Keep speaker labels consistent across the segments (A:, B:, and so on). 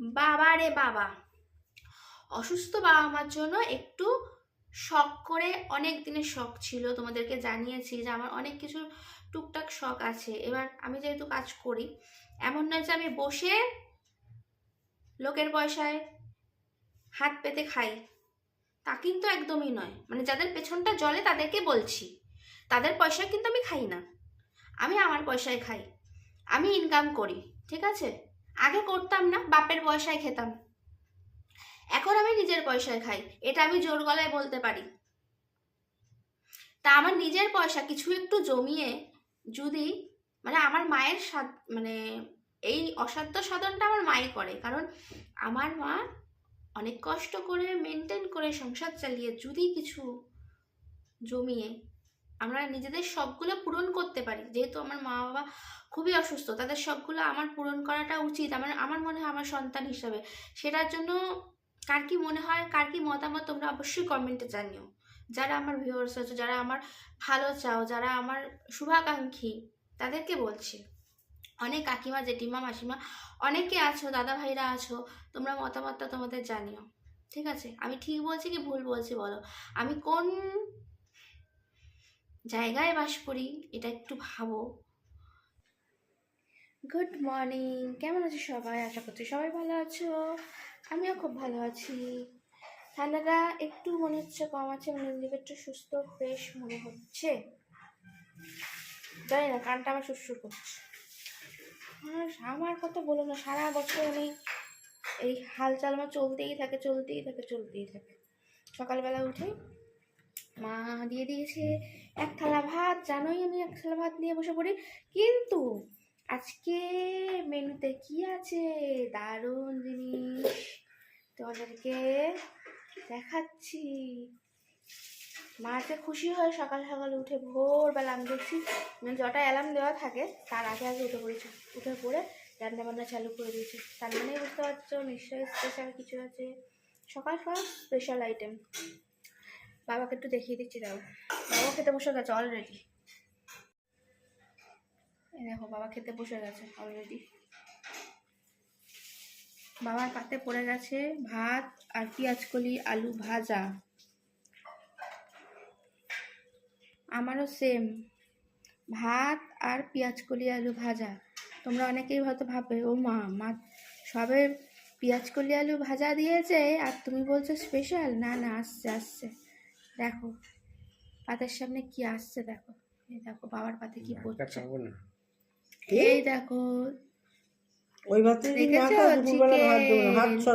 A: বাবা রে বাবা। অসুস্থ বাবা মার জন্য একটু শখ করে, অনেক দিনের শখ ছিল, তোমাদেরকে জানিয়েছি যে আমার অনেক কিছু টুকটাক শখ আছে। এবার আমি যেহেতু কাজ করি, এমন নয় যে আমি বসে লোকের পয়সায় হাত পেতে খাই। তা কিন্তু একদমই নয়। মানে যাদের পেছনটা জলে তাদেরকে বলছি। তাদের পয়সা কিন্তু আমি খাই না। আমি আমার পয়সায় খাই। আমি ইনকাম করি, ঠিক আছে? আগে করতাম না, বাপের পয়সায় খেতাম। এখন আমি নিজের পয়সায় খাই, এটা আমি জোর গলায় বলতে পারি। তা আমার নিজের পয়সা কিছু একটু জমিয়ে যদি মানে আমার মায়ের সাধ মানে এই অসাধ্য সাধনটা আমার মাই করে, কারণ আমার মা অনেক কষ্ট করে মেনটেন করে সংসার চালিয়ে যদি কিছু জমিয়ে আমরা নিজেদের সবগুলো পূরণ করতে পারি। যেহেতু আমার মা বাবা খুবই অসুস্থ। তাদের শখগুলো আমার পূরণ করাটা উচিত। আমার আমার মনে হয় আমার সন্তান হিসাবে। সেটার জন্য কার কি মনে হয়, কার কি মতামত তোমরা অবশ্যই কমেন্টে জানিও। যারা আমার ভিউয়ার্স আছো, যারা আমার ভালো চাও, যারা আমার শুভাকাঙ্ক্ষী, তাদেরকে বলছি। অনেক কাকিমা, জেঠিমা, মাসিমা, অনেকে আছো, দাদা ভাইরা আছো, তোমরা মতামতটা তোমাদের জানিও। ঠিক আছে? আমি ঠিক বলছি কি ভুল বলছি বলো? আমি কোন জায়গায় বাস করি, এটা একটু ভাবো। গুড মর্নিং কেমন আছো সবাই? আশা করছি সবাই ভালো আছো। আমিও খুব ভালো আছি। ঠান্ডাটা একটু মনে হচ্ছে কম আছে মানে নিজেকে একটু সুস্থ ফ্রেশ মনে হচ্ছে। জানি না, কানটা আমার সুরসুর করছে। আমার কথা বলো না, সারা বছর আমি এই হালচাল আমার চলতেই থাকে চলতেই থাকে চলতেই থাকে। সকালবেলা উঠে মা দিয়ে দিয়েছে, এক থালা ভাত। জানোই আমি এক থালা ভাত নিয়ে বসে পড়ি, কিন্তু আজকে মেনুতে কি আছে? দারুণ জিনিস। তোমাদেরকে দেখাচ্ছি। মা যে খুশি হয় সকাল সকাল উঠে ভোরবেলা আমি দেখছি মানে যটা অ্যালার্ম দেওয়া থাকে, তার আগে আগে উঠে পড়েছে। উঠে পড়ে রান্না বান্না চালু করে দিয়েছে। তার মানেই বুঝতে পারছ, নিশ্চয়ই স্পেশাল কিছু আছে। সকাল সকাল স্পেশাল আইটেম বাবাকে একটু দেখিয়ে দিচ্ছি, দাও। বাবা খেতে বসে গেছে অলরেডি দেখো বাবা খেতে বসে গেছে অলরেডি বাবার পাতে পড়ে গেছে ভাত আর পেঁয়াজকলি আলু ভাজা। আমারও সেম ভাত আর পেঁয়াজকলি আলু ভাজা। তোমরা অনেকেই হয়তো ভাববে ও মা মা সবে পেঁয়াজকলি আলু ভাজা দিয়েছে আর তুমি বলছো স্পেশাল না না আসছে আসছে। দেখো পাতের সামনে কি আসছে দেখো। দেখো বাবার পাতে কি পড়ছে। এই দেখো।
B: ওই ভাতে
A: দেখেছ?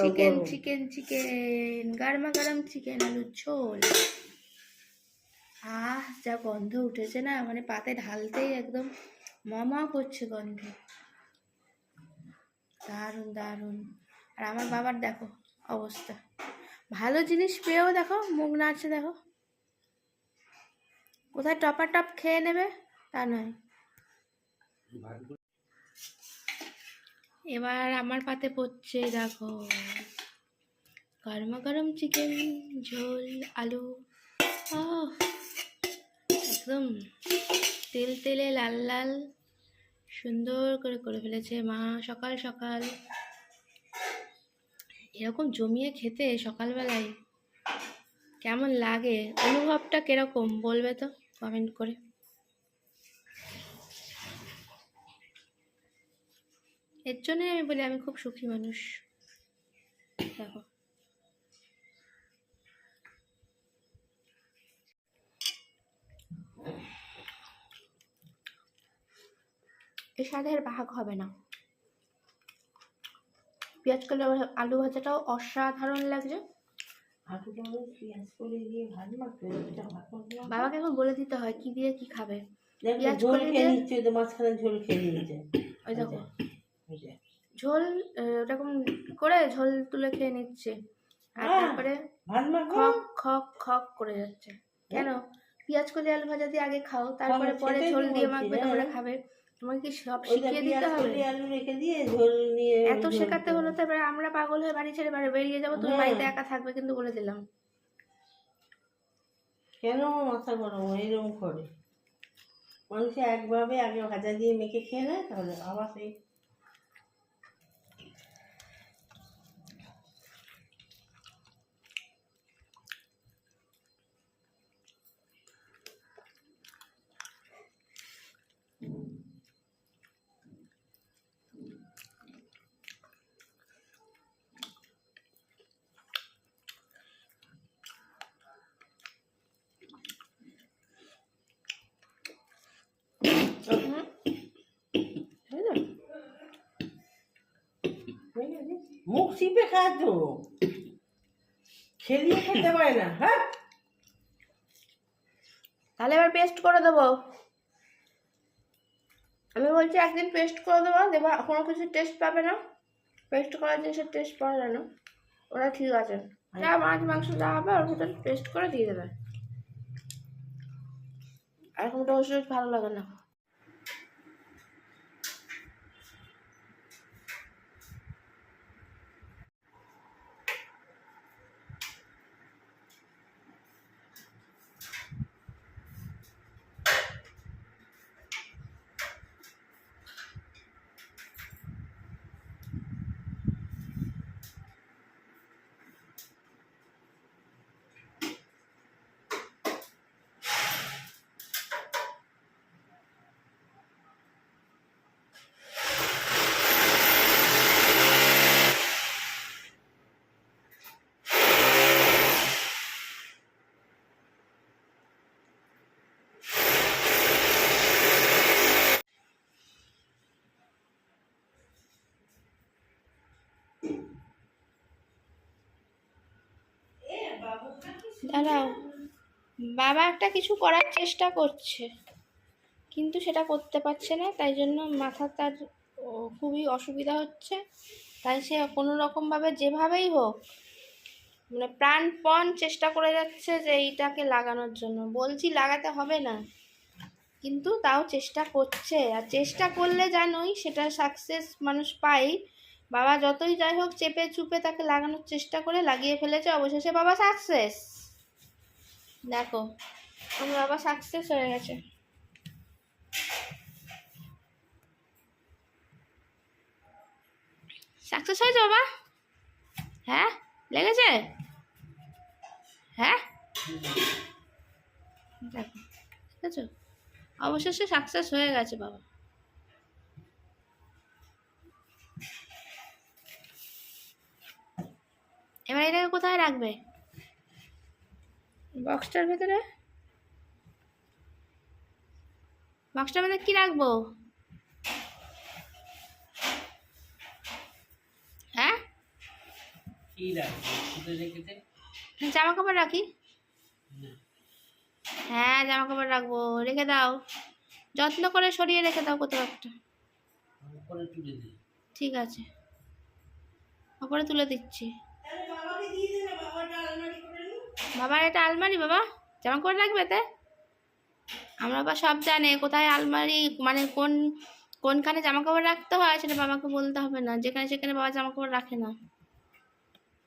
A: চিকেন চিকেন চিকেন গরমা গরম চিকেন আলুর ঝোল। আহ যা গন্ধ উঠেছে না মানে পাতে ঢালতেই একদম মমা করছে গন্ধে। দারুণ দারুণ। আর আমার বাবার দেখো অবস্থা। ভালো জিনিস পেয়েও দেখো মুখ নাড়ছে দেখো। কোথায় টপা টপ খেয়ে নেবে? তা নয়। এবার আমার পাতে পড়ছে, দেখো। গরমা গরম চিকেন, ঝোল, আলু। একদম তেল তেলে লাল লাল, সুন্দর করে করে ফেলেছে মা সকাল সকাল। এরকম জমিয়ে খেতে সকালবেলায় কেমন লাগে? অনুভবটা কীরকম বলবে তো? কমেন্ট করে। এর জন্যই আমি বলি আমি খুব সুখী মানুষ। দেখো। এর স্বাদের ভাগ হবে না। পেঁয়াজ কলি আলু ভাজাটাও অসাধারণ লাগছে। বাবাকে এখন বলে দিতে হয় কি দিয়ে কি খাবে? পেঁয়াজ
B: খেয়ে
A: দিয়ে-
B: মাঝখানে ঝোল খেয়ে নিচ্ছে
A: ওই দেখো। ঝোল আহ, ওরকম করে ঝোল তুলে খেয়ে নিচ্ছে আর
B: হ্যাঁ।
A: তারপরে খক খক খক করে যাচ্ছে কেন পেঁয়াজ কলি আলু ভাজা দিয়ে আগে খাও তারপরে পরে ঝোল দিয়ে মাখবে তারপরে। খাবে তোমাকে কি সব শিখিয়ে দিতে হবে
B: আলু রেখে দিয়ে ঝোল নিয়ে
A: এত শেখাতে হলো তো এবার আমরা পাগল হয়ে বাড়ি ছেড়ে বাড়ি বেরিয়ে যাব তুমি
B: হ্যাঁ।
A: বাড়িতে একা থাকবে কিন্তু বলে দিলাম
B: কেন মাথা গরম? এরকম করে মানুষ একভাবে আগে ভাজা দিয়ে মেখে খেয়ে নেয় তাহলে আবার সেই মুখ চিপে খায় তো খেলিয়ে খেতে পারে না হ্যাঁ?
A: তাহলে এবার পেস্ট করে দেবো। আমি বলছি একদিন পেস্ট করে দেবো, দেবা কোনো কিছু টেস্ট পাবে না। পেস্ট করার জিনিসের টেস্ট পাওয়া যায় না। ওরা ঠিক আছে। যা মাছ, মাংস যা হবে, ওর ভিতরে পেস্ট করে দিয়ে দেবে। এখন তো ওষুধ ভালো লাগে না। দাঁড়াও। বাবা একটা কিছু করার চেষ্টা করছে, কিন্তু সেটা করতে পারছে না, তাই জন্য মাথা তার খুবই অসুবিধা হচ্ছে। তাই সে কোনো রকমভাবে যেভাবেই হোক মানে প্রাণপণ চেষ্টা করে যাচ্ছে যে এইটাকে লাগানোর জন্য। বলছি লাগাতে হবে না, কিন্তু তাও চেষ্টা করছে। আর চেষ্টা করলে জানোই সেটা সাকসেস মানুষ পায়। বাবা যতই যাই হোক চেপে চুপে তাকে লাগানোর চেষ্টা করে লাগিয়ে ফেলেছে। অবশেষে বাবা সাকসেস দেখো, আমার বাবা সাকসেস হয়ে গেছে। সাকসেস হয়েছে বাবা? হ্যাঁ? লেগেছে? হ্যাঁ? দেখো ঠিক আছে অবশেষে সাকসেস হয়ে গেছে বাবা। এবার এটাকে কোথায় রাখবে? বক্সটার ভেতরে? বক্সটার ভেতরে কি রাখব? হ্যাঁ? জামা কাপড় রাখি? হ্যাঁ জামা কাপড় রাখব। রেখে দাও। যত্ন করে সরিয়ে রেখে দাও কোথাও একটা। ঠিক আছে। ওপরে তুলে দিচ্ছি
B: বাবাকে দিয়ে দে না বাবাটা আলমারি করে নি
A: বাবার এটা আলমারি বাবা জামা কাপড় রাখবে তে আমরা বা সব জানে কোথায় আলমারি মানে কোন কোনখানে জামা কাপড় রাখতে হয় সেটা বাবাকে বলতে হবে না যেখানে সেখানে বাবা জামা কাপড় রাখে না।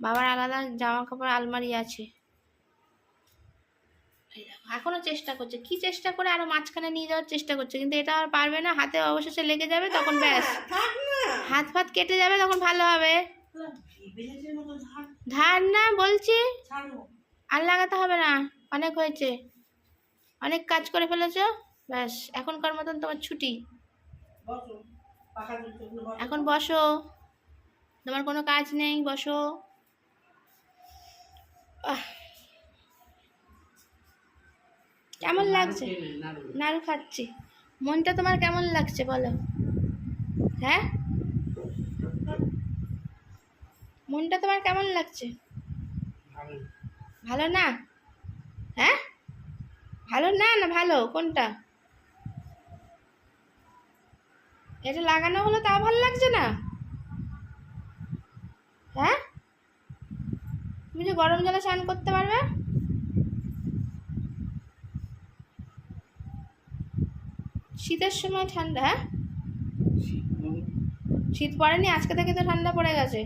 A: বাবার আলাদা জামা কাপড় আলমারি আছে। এখনও চেষ্টা করছে কি চেষ্টা করে আরও মাঝখানে নিয়ে যাওয়ার চেষ্টা করছে কিন্তু এটা আর পারবে না হাতে অবশেষে লেগে যাবে তখন ব্যাস। হাত ফাত কেটে যাবে তখন ভালো হবে।
B: ধার
A: না বলছি। আর লাগাতে হবে না। অনেক হয়েছে। অনেক কাজ করে ফেলেছো? ব্যাস এখনকার মতন তোমার ছুটি। এখন বসো। তোমার কোনো কাজ নেই বসো। কেমন লাগছে?
B: নাড়ু।
A: খাচ্ছি। মনটা তোমার কেমন লাগছে বলো? হ্যাঁ? মনটা তোমার কেমন লাগছে?
B: ভালো
A: না? হ্যাঁ? ভালো না না ভালো? কোনটা? এটা লাগানো হলো তাও ভালো লাগছে না? হ্যাঁ? তুমি যে গরম জলে স্নান করতে পারবে? শীতের সময় ঠান্ডা হ্যাঁ? শীত পড়েনি আজকে থেকে তো ঠান্ডা পড়ে গেছে।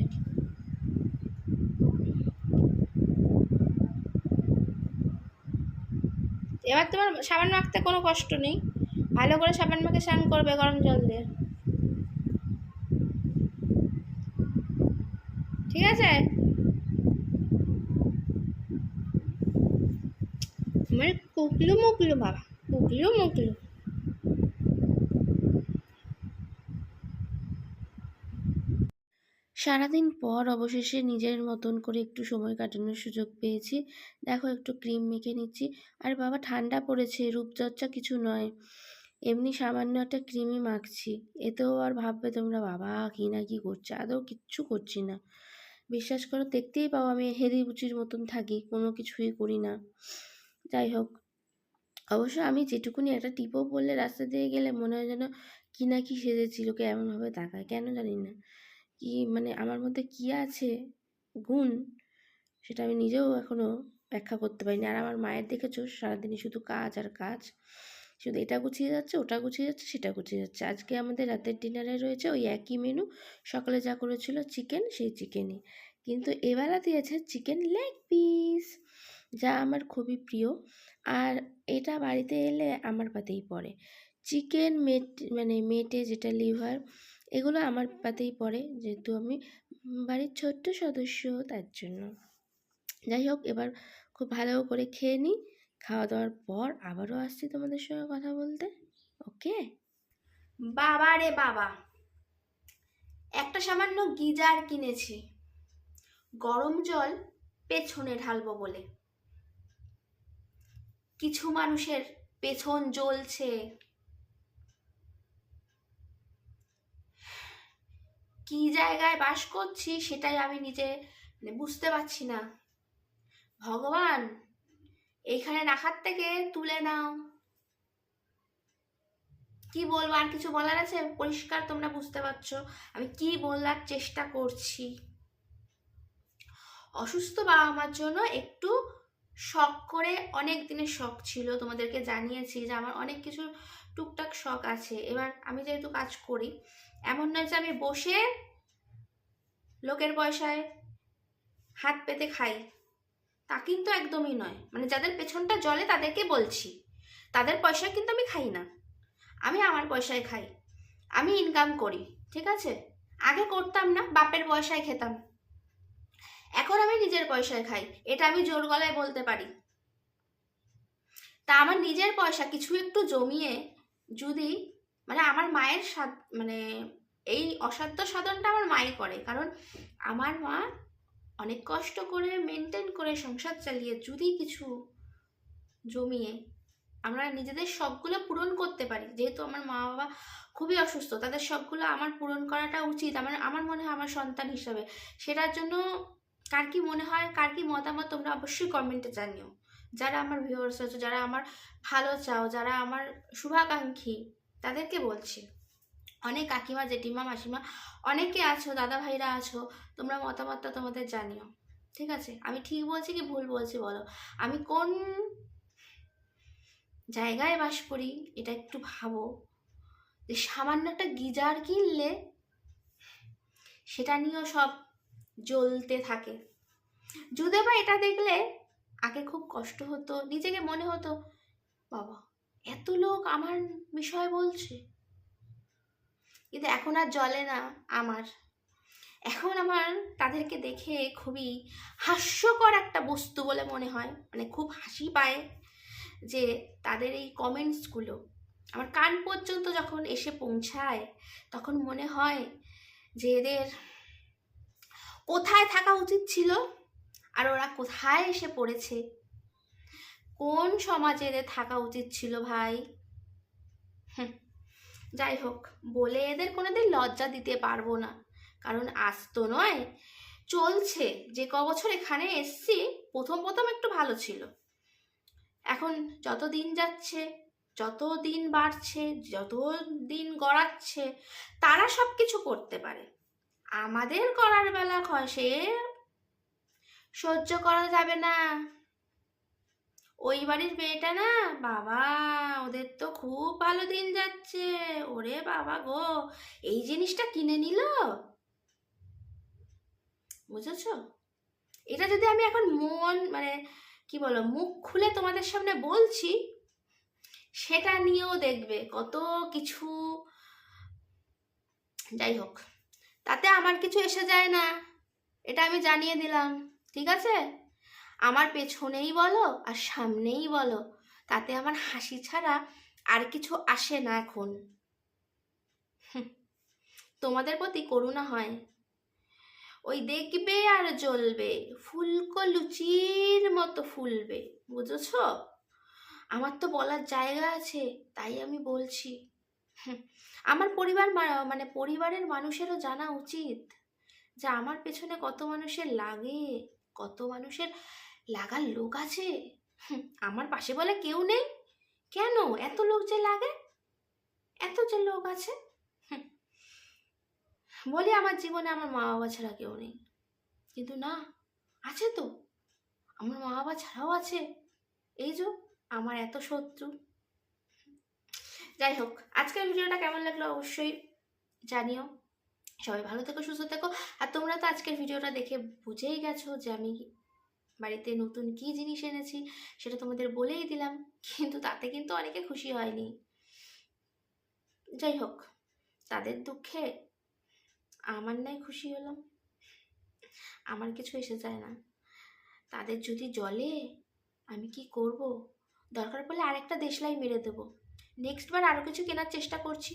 A: এবার তোমার সাবান মাখতে কোনো কষ্ট নেই। ভালো করে সাবান মাখে, স্নান করবে গরম জল দিয়ে। ঠিক আছে? আমার কুকলু মুকলু বাবা, কুকলু মুকলু। সারাদিন পর অবশেষে নিজের মতন করে একটু সময় কাটানোর সুযোগ পেয়েছি। দেখো, একটু ক্রিম মেখে নিচ্ছি। আর বাবা, ঠান্ডা পড়েছে, রূপচর্চা কিছু নয়। এমনি সামান্য একটা ক্রিমই মাখছি। এতেও আর ভাববে তোমরা, বাবা, কি না কি করছে? আদৌ কিচ্ছু করছি না। বিশ্বাস করো, দেখতেই পাও আমি হেরি বুচির মতন থাকি, কোনো কিছুই করি না। যাই হোক, অবশ্য আমি যেটুকুনি একটা টিপও পরলে রাস্তা দিয়ে গেলে মনে হয় যেন কি না কি সেজেছি লোকে এমনভাবে তাকায়, কেন জানি না। কি মানে আমার মধ্যে কি আছে গুণ? সেটা আমি নিজেও এখনও ব্যাখ্যা করতে পারিনি। আর আমার মায়ের দেখেছ, সারাদিনই শুধু কাজ আর কাজ। শুধু এটা গুছিয়ে যাচ্ছে, ওটা গুছিয়ে যাচ্ছে, সেটা গুছিয়ে যাচ্ছে। আজকে আমাদের রাতের ডিনারে রয়েছে ওই একই মেনু সকালে যা করেছিল চিকেন সেই চিকেনই কিন্তু এবেলা দিয়েছে চিকেন লেগ পিস যা আমার খুবই প্রিয়। আর এটা বাড়িতে এলে আমার পাতেই পড়ে। চিকেন মেট মানে মেটে যেটা লিভার এগুলো আমার পাতেই পড়ে যেহেতু আমি বাড়ির ছোট্ট সদস্য তার জন্য। যাই হোক, এবার খুব ভালো করে খেয়ে নিই। খাওয়া দাওয়ার পর আবারও আসছি তোমাদের সঙ্গে কথা বলতে। ওকে? বাবা রে বাবা। একটা সামান্য গিজার কিনেছি। গরম জল পেছনে ঢালবো বলে। কিছু মানুষের পেছন জ্বলছে। কি জায়গায় বাস করছি সেটাই আমি নিজে মানে বুঝতে পারছি না। ভগবান এইখানে রাখার থেকে তুলে নাও। কি বলব, আর কিছু বলার আছে? পরিষ্কার তোমরা বুঝতে পারছ। আমি কি বলার চেষ্টা করছি? অসুস্থ বাবা মার জন্য একটু শখ করে, অনেক দিনের শখ ছিল। তোমাদেরকে জানিয়েছি যে আমার অনেক কিছু টুকটাক শখ আছে। এবার আমি যেহেতু কাজ করি এমন নয় যে আমি বসে লোকের পয়সায় হাত পেতে খাই। তা কিন্তু একদমই নয়। মানে যাদের পেছনটা জলে তাদেরকে বলছি। তাদের পয়সা কিন্তু আমি খাই না। আমি আমার পয়সায় খাই। আমি ইনকাম করি, ঠিক আছে? আগে করতাম না, বাপের পয়সায় খেতাম। এখন আমি নিজের পয়সায় খাই। এটা আমি জোর গলায় বলতে পারি। তা আমার নিজের পয়সা কিছু একটু জমিয়ে যদি মানে আমার মায়ের সাধ মানে এই অসাধ্য সাধনটা আমার মাই করে। কারণ আমার মা অনেক কষ্ট করে মেনটেন করে সংসার চালিয়ে যদি কিছু জমিয়ে আমরা নিজেদের শখগুলো পূরণ করতে পারি। যেহেতু আমার মা বাবা খুবই অসুস্থ, তাদের শখগুলো আমার পূরণ করাটা উচিত। আমার আমার মনে হয় আমার সন্তান হিসাবে। সেটার জন্য কার কি মনে হয়, কার কি মতামত তোমরা অবশ্যই কমেন্টে জানিও। যারা আমার ভিউয়ার্স আছো, যারা আমার ভালো চাও, যারা আমার শুভাকাঙ্ক্ষী তাদেরকে বলছি, অনেক কাকিমা, জেঠিমা, মাসিমা, অনেকে আছো দাদা ভাইরা আছো, তোমরা মতামতটা তোমাদের জানিও, ঠিক আছে? আমি ঠিক বলছি কি ভুল বলছি বলো? আমি কোন জায়গায় বাস করি এটা একটু ভাবো, যে সামান্য একটা গিজার কিনলে সেটা নিয়েও সব জ্বলতে থাকে। যদি বা এটা দেখলে আগে খুব কষ্ট হতো, নিজেকে মনে হতো, বাবা এত লোক আমার বিষয় বলছে। কিন্তু এখন আর জলে না আমার। এখন আমার তাদেরকে দেখে খুবই হাস্যকর একটা বস্তু বলে মনে হয়। মানে খুব হাসি পায় যে তাদের এই কমেন্টসগুলো আমার কান পর্যন্ত যখন এসে পৌঁছায়, তখন মনে হয় যে এদের কোথায় থাকা উচিত ছিল? আর ওরা কোথায় এসে পড়েছে? কোন সমাজে এদের থাকা উচিত ছিল ভাই? যাই হোক, বলে এদের কোনোদিন লজ্জা দিতে পারব না। কারণ আজ তো নয়, চলছে। যে ক বছর এখানে এসছি, প্রথম প্রথম একটু ভালো ছিল। এখন যত দিন যাচ্ছে, যত দিন বাড়ছে, যত দিন গড়াচ্ছে, তারা সব কিছু করতে পারে। আমাদের করার বেলা খসে, সহ্য করা যাবে না। ওই বাড়ির মেয়েটা না, বাবা, ওদের তো খুব ভালো দিন যাচ্ছে। ওরে বাবা গো, এই জিনিসটা কিনে নিল? বুঝেছ? এটা যদি আমি এখন মন মানে কি বলো মুখ খুলে তোমাদের সামনে বলছি, সেটা নিয়েও দেখবে কত কিছু। যাই হোক, তাতে আমার কিছু এসে যায় না, এটা আমি জানিয়ে দিলাম, ঠিক আছে? আমার পেছনেই বলো আর সামনেই বলো, তাতে আমার হাসি ছাড়া আর কিছু আসে না এখন। তোমাদের প্রতি করুণা হয়। ওই দেখবে আর জ্বলবে, ফুলকো লুচির মতো ফুলবে, বুঝেছ? আমার তো বলার জায়গা আছে, তাই আমি বলছি। আমার পরিবার মানে পরিবারের মানুষেরও জানা উচিত যে আমার পেছনে কত মানুষের লাগে, কত মানুষের লাগার লোক আছে? আমার পাশে বলে কেউ নেই? কেন? এত লোক যে লাগে? এত যে লোক আছে? বলি আমার জীবনে আমার মা বাবা ছাড়া কেউ নেই। কিন্তু না, আছে তো। আমার মা বাবা ছাড়াও আছে। এই যে, আমার এত শত্রু। যাই হোক, আজকের ভিডিওটা কেমন লাগল অবশ্যই জানিও। সবাই ভালো থেকো, সুস্থ থেকো। আর তোমরা তো আজকের ভিডিওটা দেখে বুঝেই গেছো যে আমি বাড়িতে নতুন কি জিনিস এনেছি সেটা তোমাদের বলেই দিলাম, কিন্তু তাতে কিন্তু অনেকে খুশি হয়নি। যাই হোক, তাদের দুঃখে আমার নাই খুশি হলাম। আমার কিছু এসে যায় না। তাদের যদি জলে আমি কি করব? দরকার পড়লে আরেকটা দেশলাই মেরে দেবো। নেক্সট বার আরও কিছু কেনার চেষ্টা করছি।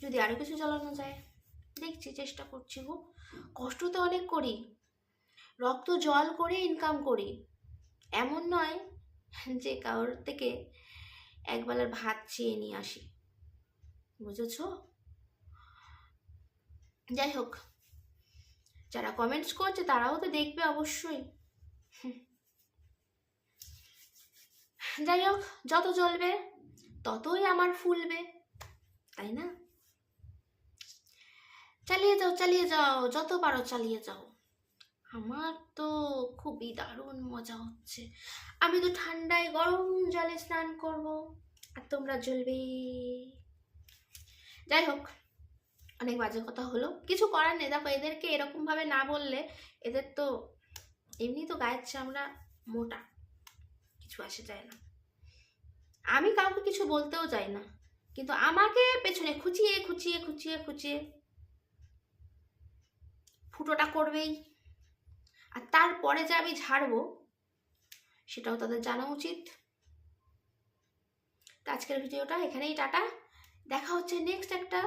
A: যদি আরও কিছু জ্বালানো যায়, দেখছি চেষ্টা করছি গো। কষ্ট তো অনেক করি। রক্ত জল করে ইনকাম করি। এমন নয় যে কারোর থেকে একবেলার ভাত চেয়ে নিয়ে আসি। বুঝেছ? যাই হোক, যারা কমেন্টস করছে তারাও তো দেখবে অবশ্যই। যাই হোক, যত জ্বলবে ততই আমার ফুলবে, তাই না? চালিয়ে যাও চালিয়ে যাও, যত পারো চালিয়ে যাও। আমার তো খুবই দারুণ মজা হচ্ছে। আমি তো ঠান্ডায় গরম জলে স্নান করব। আর তোমরা জ্বলবে। যাই হোক, অনেক বাজে কথা হলো। কিছু করার নেই। দেখো, এদেরকে এরকমভাবে না বললে এদের তো এমনি তো গায়ের চামড়া মোটা। কিছু আসে যায় না। আমি কাউকে কিছু বলতেও যাই না। কিন্তু আমাকে পেছনে খুঁচিয়ে খুঁচিয়ে খুঁচিয়ে খুঁচিয়ে ফুটোটা করবেই। আর তারপরে যে আমি ঝাড়বো, সেটাও তাদের জানা উচিত। আজকের ভিডিওটা এখানেই, টাটা। দেখা হচ্ছে নেক্সট একটা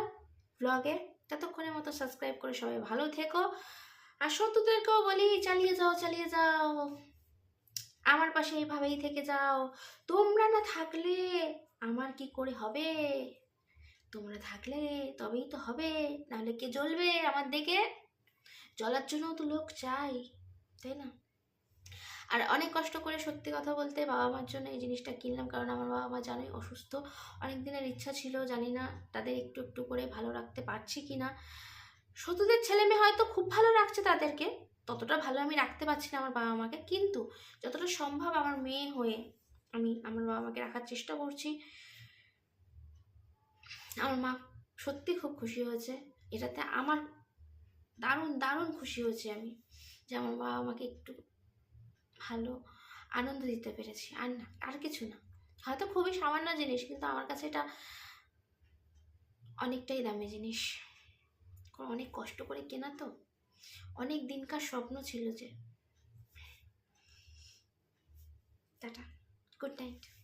A: ব্লগে ততক্ষণের মতো সাবস্ক্রাইব করে সবাই ভালো থেকো। আর শত্রুদেরকেও বলি, চালিয়ে যাও চালিয়ে যাও। আমার পাশে এইভাবেই থেকে যাও। তোমরা না থাকলে আমার কি করে হবে? তোমরা থাকলে তবেই তো হবে। নাহলে কে জ্বলবে আমার দিকে? জ্বলার জন্যও তো লোক চাই। তাই না? আর অনেক কষ্ট করে সত্যি কথা বলতে বাবা মার জন্য এই জিনিসটা কিনলাম, কারণ আমার বাবা মা জানোই অসুস্থ। অনেক দিনের ইচ্ছা ছিল, জানি না তাদের একটু একটু করে ভালো রাখতে পারছি কি না। শত্রুদের ছেলে মেয়ে হয়তো খুব ভালো রাখছে তাদেরকে, ততটা ভালো আমি রাখতে পারছি না আমার বাবা মাকে কিন্তু যতটা সম্ভব আমার মেয়ে হয়ে আমি আমার বাবা মাকে রাখার চেষ্টা করছি। আমার মা সত্যি খুব খুশি হয়েছে, এটাতে আমার দারুণ দারুণ খুশি হয়েছি আমি। যে আমার বাবা আমাকে একটু ভালো আনন্দ দিতে পেরেছি। আর না, আর কিছু না। হয়তো খুবই সামান্য জিনিস, কিন্তু আমার কাছে এটা অনেকটাই দামি জিনিস। অনেক কষ্ট করে কেনা তো। অনেক দিনকার স্বপ্ন ছিল যে। Tata, good night.